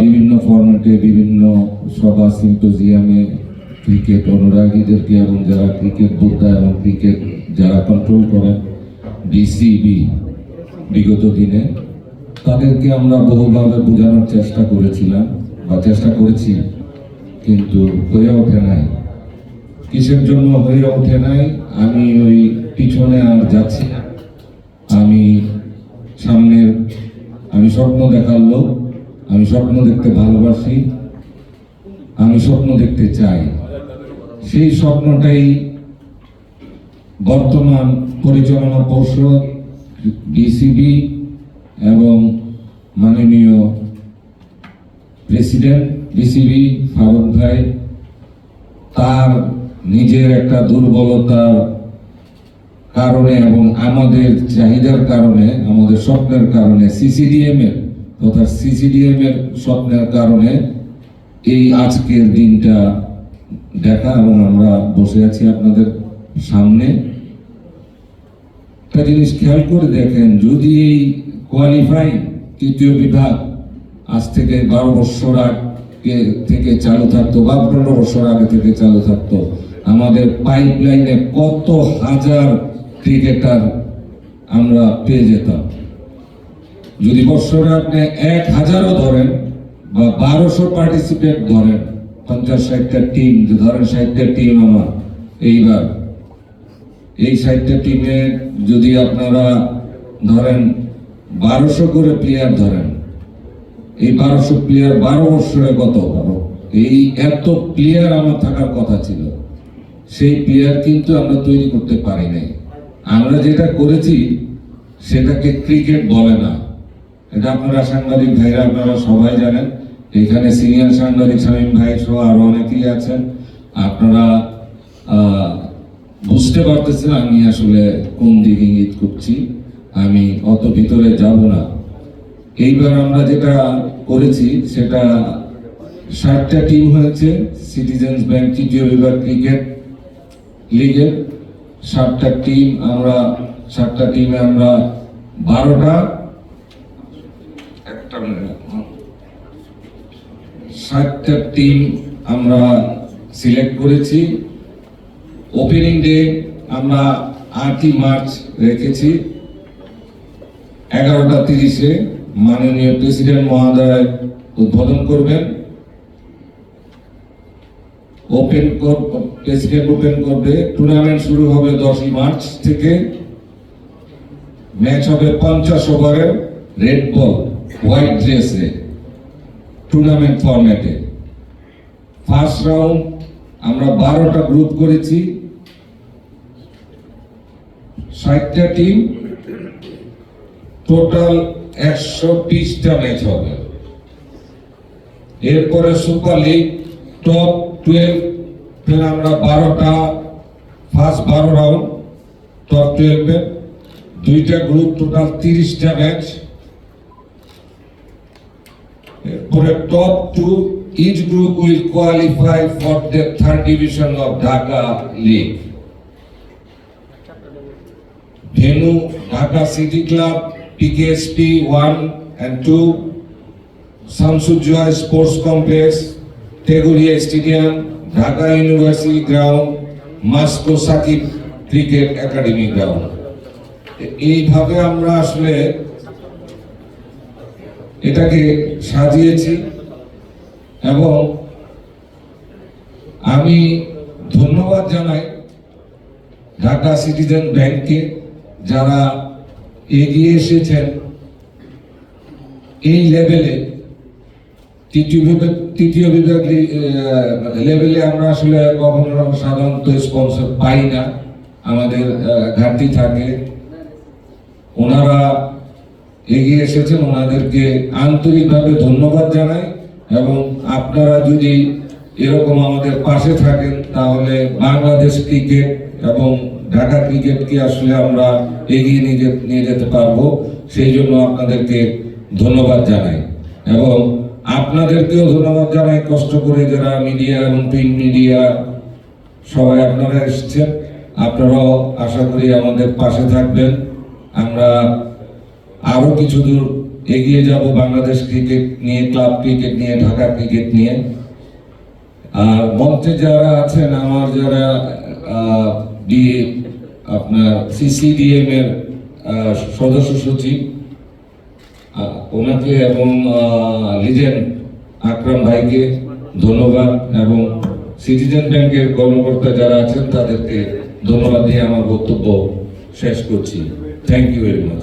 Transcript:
বিভিন্ন ফর্মেটে বিভিন্ন সভা সিম্পোজিয়ামে ক্রিকেট অনুরাগীদেরকে এবং যারা ক্রিকেট বোদ্ধা এবং ক্রিকেট যারা কন্ট্রোল করেন ডিসিবি বিগত দিনে, তাদেরকে আমরা বহুভাবে বোঝানোর চেষ্টা করেছিলাম বা চেষ্টা করেছি, কিন্তু হয়ে ওঠে নাই। কিসের জন্য হয়ে ওঠে নাই? আমি ওই পিছনে আর যাচ্ছি আমি সামনের, আমি স্বপ্ন দেখার লোক। আমি স্বপ্ন দেখতে ভালোবাসি, আমি স্বপ্ন দেখতে চাই। সেই স্বপ্নটাই বর্তমান পরিচালনা পর্ষদ ডিসিবি এবং মাননীয় প্রেসিডেন্ট ডিসিবি ফারুক ভাই, তার নিজের একটা দুর্বলতার কারণে এবং আমাদের চাহিদার কারণে, আমাদের স্বপ্নের কারণে সিসিডিএম এর তথা সিসিডিএম এর স্বপ্নের কারণে এই আজকের দিনটা দেখা এবং আমরা বসে আছি আপনাদের সামনে। একটা জিনিস খেয়াল করে দেখেন, যদি এই কোয়ালিফাই তৃতীয় বিভাগ আজ থেকে বারো বছর আগে থেকে চালু থাকতো বা পনেরো বছর আগে থেকে চালু থাকতো, আমাদের পাইপ লাইনে কত হাজার ক্রিকেটার আমরা পেয়ে যেতাম। যদি বছরে আপনি এক হাজারও ধরেন বা বারোশো পার্টিসিপেট ধরেন, পঞ্চাশ ষাটটা টিম ধরেন ষাটটা টিম আমার, এইবার, এই ষাটটা টিমে যদি আপনারা ধরেন বারোশো করে প্লেয়ার ধরেন, এই বারোশো প্লেয়ার বারো বছরে কত বারো? এই এত প্লেয়ার আমার থাকার কথা ছিল। সেই প্লেয়ার কিন্তু আমরা তৈরি করতে পারি নাই। আমরা যেটা করেছি, সেটাকে ক্রিকেট বলে না। এটা আপনারা সাংবাদিক ভাইরা আপনারা সবাই জানেন। এখানে সিনিয়র সাংবাদিক শামীম ভাই সহ আরও অনেকেই আছেন। আপনারা বুঝতে পারতেছেন আমি আসলে কোন দিকে ইঙ্গিত করছি। আমি অত ভিতরে যাব না। এইবার আমরা যেটা করেছি, সেটা ষাটটা টিম হয়েছে সিটিজেন্স ব্যাংক তৃতীয় বিভাগ ক্রিকেট লিগের সাতটা টিম আমরা, সাতটা টিমে আমরা বারোটা সাতটা টিম আমরা সিলেক্ট করেছি। ওপেনিং ডে আমরা আটই মার্চ রেখেছি। এগারোটা তিরিশে মাননীয় প্রেসিডেন্ট মহোদয় উদ্বোধন করবেন। ওপেন প্রেসিডেন্ট ওপেন করবে টুর্নামেন্ট শুরু হবে দশই মার্চ থেকে। ম্যাচ হবে পঞ্চাশ ওভারের রেড বল হোয়াইট ড্রেসে টুর্নামেন্ট ফরম্যাটে ফার্স্ট রাউন্ড আমরা বারোটা গ্রুপ করেছি। ষাটটা টিম টোটাল একশো বিশটা ম্যাচ হবে। এরপরে সুপার লিগ টপ টুয়েলভ ফের আমরা বারোটা ফার্স্ট বারো রাউন্ড টপ টুয়েলভে দুইটা গ্রুপ টোটাল তিরিশটা ম্যাচ এরপরে top two each group will qualify for the third division of Dhaka league venue Dhaka city club PKSP one and two Shamsuzzoha sports complex টেগুরিয়া stadium Dhaka university ground মাস্কো Sakib cricket academy ground এইভাবে আমরা আসলে এটাকে সাজিয়েছি এবং আমি ধন্যবাদ জানাই ঢাকা সিটিজেন ব্যাংককে যারা এগিয়ে এসেছেন এই লেভেলে, তৃতীয় বিভাগ তৃতীয় বিভাগ লেভেলে আমরা আসলে কখনো সাধারণত স্পন্সর পাই না। আমাদের ঘাটতি থাকে। ওনারা এগিয়ে এসেছেন। ওনাদেরকে আন্তরিকভাবে ধন্যবাদ জানাই এবং আপনারা যদি এরকম আমাদের পাশে থাকেন, তাহলে বাংলাদেশ ক্রিকেট এবং ঢাকা ক্রিকেটকে আসলে আমরা এগিয়ে নিয়ে নিয়ে যেতে পারব। সেই জন্য আপনাদেরকে ধন্যবাদ জানাই। এবং আপনাদেরকেও ধন্যবাদ জানাই। কষ্ট করে যারা মিডিয়া এবং প্রিন্ট মিডিয়া সবাই আপনারা এসেছেন, আপনারাও আশা করি আমাদের পাশে থাকবেন। আমরা আরও কিছু দূর এগিয়ে যাব বাংলাদেশ ক্রিকেট নিয়ে, ক্লাব ক্রিকেট নিয়ে, ঢাকা ক্রিকেট নিয়ে। আর মঞ্চে যারা আছেন, আমার যারা আপনার সিসিডিএম এর সদস্য সচিব ওনাকে এবং লিজেন্ড আকরাম ভাইকে ধন্যবাদ এবং সিটিজেন ব্যাংকের কর্মকর্তা যারা আছেন, তাদেরকে ধন্যবাদ দিয়ে আমার বক্তব্য শেষ করছি। Thank you very much